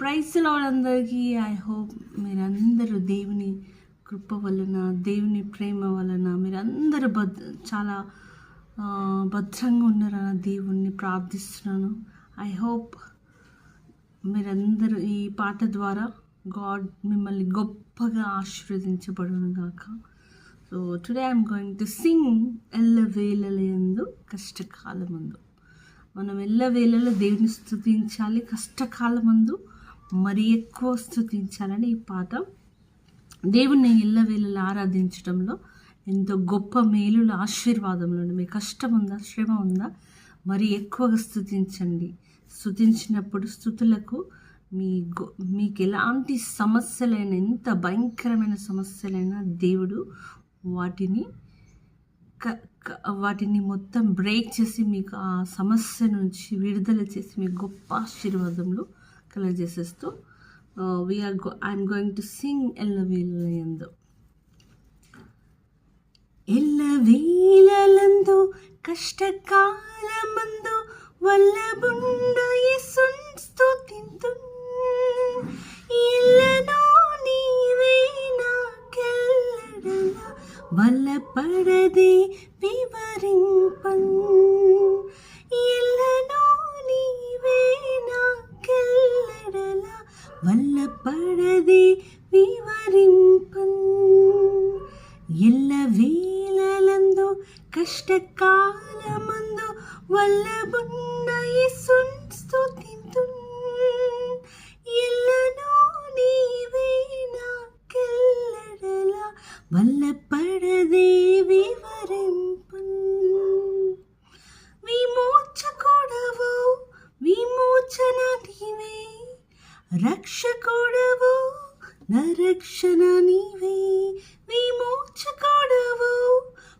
Price వాళ్ళందరికీ I hope మీరందరూ దేవుని కృప వలన దేవుని ప్రేమ వలన మీరందరూ భద్ర చాలా భద్రంగా ఉన్నారని దేవుణ్ణి ప్రార్థిస్తున్నాను. ఐ హోప్ మీరందరూ ఈ పాట ద్వారా గాడ్ మిమ్మల్ని గొప్పగా ఆశీర్వదించబడును గాక. So today I'm going to sing ఎల్ల వేలలందు కష్టకాలమందు. మనం ఎల్ల వేళలో దేవుని స్థుతించాలి కష్టకాలమందు. మరి ఎక్కువ స్థుతించాలని ఈ పాట దేవుణ్ణి ఎల్ల వేళలు ఆరాధించడంలో ఎంతో గొప్ప మేలుల ఆశీర్వాదంలో మీ కష్టం ఉందా శ్రమ ఉందా మరి ఎక్కువగా స్థుతించండి స్థుతించినప్పుడు స్థుతులకు మీ గొ మీకు ఎలాంటి సమస్యలైన ఎంత భయంకరమైన సమస్యలైనా దేవుడు వాటిని క- వాటిని మొత్తం బ్రేక్ చేసి మీకు ఆ సమస్య నుంచి విడుదల చేసి మీకు గొప్ప ఆశీర్వాదంలో కలర్ చేసేస్తూ we're go I'm going to sing ఎల్ల ఎల్లవేలందు కష్టకాలమందు వల్లబుండు యేసున్ స్తుతింతున్ ఎల్లనో నీవే నాకెల్లడల వల్లపడదే వివరింపన్ కష్టకాలమందు వల్లబున్న యేసున్ స్తుతింతున్ ఎల్లనో నీవే నాకెల్లడల వల్లపడదే వివరింపన్ విమోచకుడవు విమోచన నీవే రక్షకుడవు నా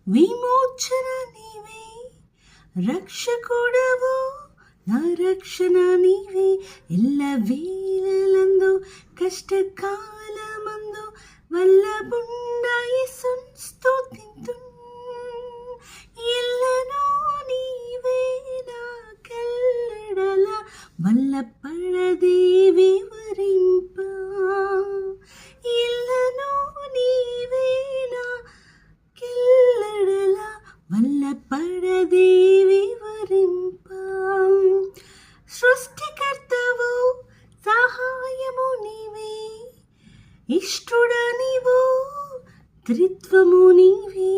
విమోచన నీవే రక్షకుడవు నా రక్షణ నీవే. ఎల్ల వేలందు కష్టకాలమందు వల్లబుండు త్రిత్వము నీవే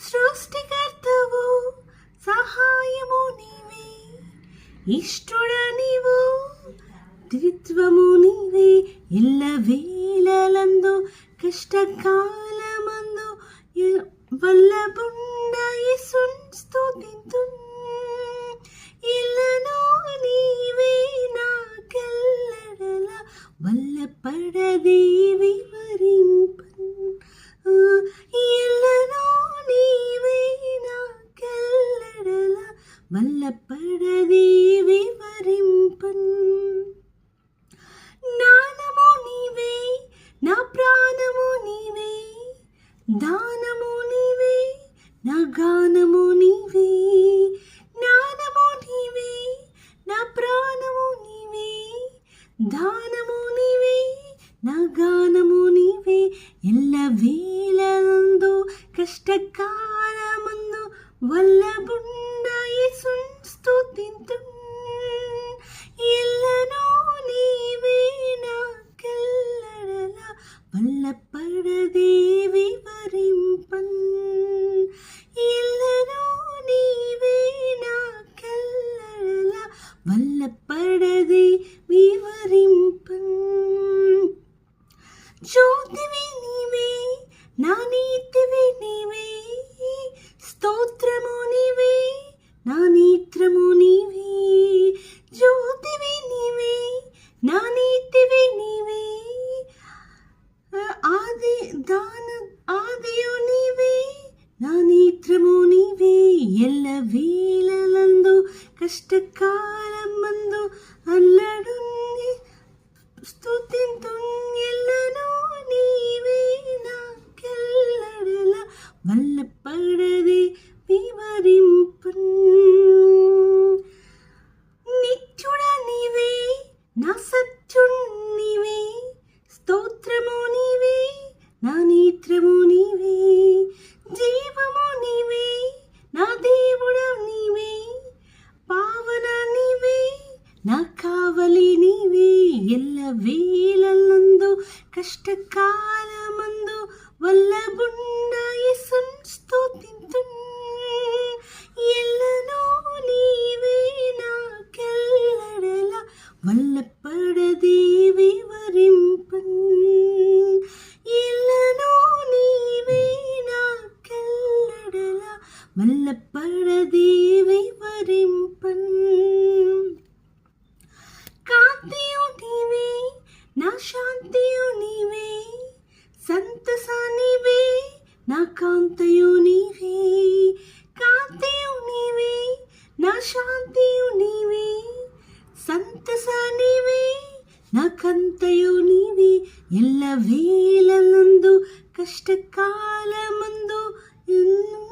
సృష్టికర్తవు సహాయము నీవే ఇష్టుడ నీవు త్రిత్వము నీవే ఎల్ల వేళలందు కష్టకాలమందు వల్లబుండ యేసున్ స్తుతింతున్ ఎల్లనో నీవే నాకెల్లడల వల్లపడదే వివరింపన్ దానము నీవే నా గానము నీవే జ్ఞానము నీవే నా ప్రాణము నీవే దానము నీవే నా గానము నీవే. ఎల్ల వేళలందు కష్టకాలమందు వల్లబుండు വല്ലപ്പഴതെ വിവരിപ്പൻ ജ്യോതിവേ നീവേ നാനീത്തിവേ നീവേ സ്തോത്രമോ നീവേ നാനീത്രമോ നീവേ ജ്യോതിവേ നീവേ നാനീത്തിവേ നീവേ ആദി ദാന ആദിയോ നീവേ ನಾನೇತ್ರಮೋ ನೀವೇ నాకెల్లడల వల్లపడది వివరింపన్ కాంతియు నీవే నా శాంతియు నీవే సంతసానివే నా కాంతయు నీవే కాంతియు నీవే నా శాంతియు నీవే సంతసానివే నా కంతయు నీవే ఎల్ల వేలనందు కష్టకాలమందు ఎల్లను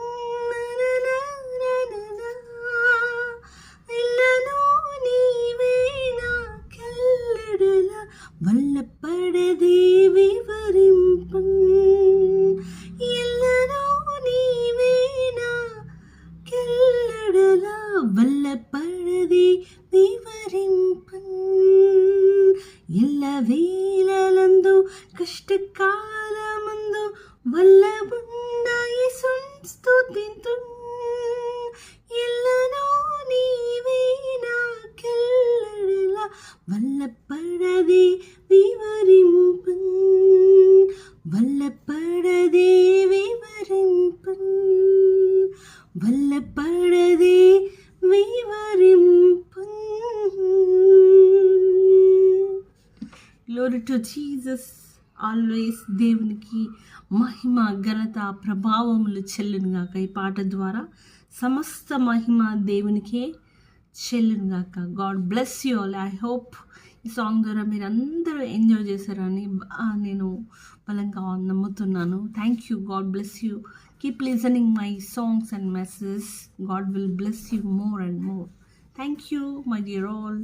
కష్టకాలమందు వల్లబుండ యేసున్ స్తుతింతున్ ఎల్లనో నీవే నాకెల్లడల వల్లపడదే వివరింపన్ వల్లపడదే వివరింపన్ వల్లపడదే వివరింపన్ గ్లోరీ టు జీసస్ ఆల్వేస్ దేవునికి మహిమ ఘనత ప్రభావములు చెల్లునుగాక. ఈ పాట ద్వారా సమస్త మహిమ దేవునికే చెల్లునుగాక. God bless you all I hope ఈ సాంగ్ ద్వారా మీరు అందరూ ఎంజాయ్ చేశారని నేను బలంగా నమ్ముతున్నాను. Thank you God bless you keep listening my songs and messages God will bless you more and more thank you my dear all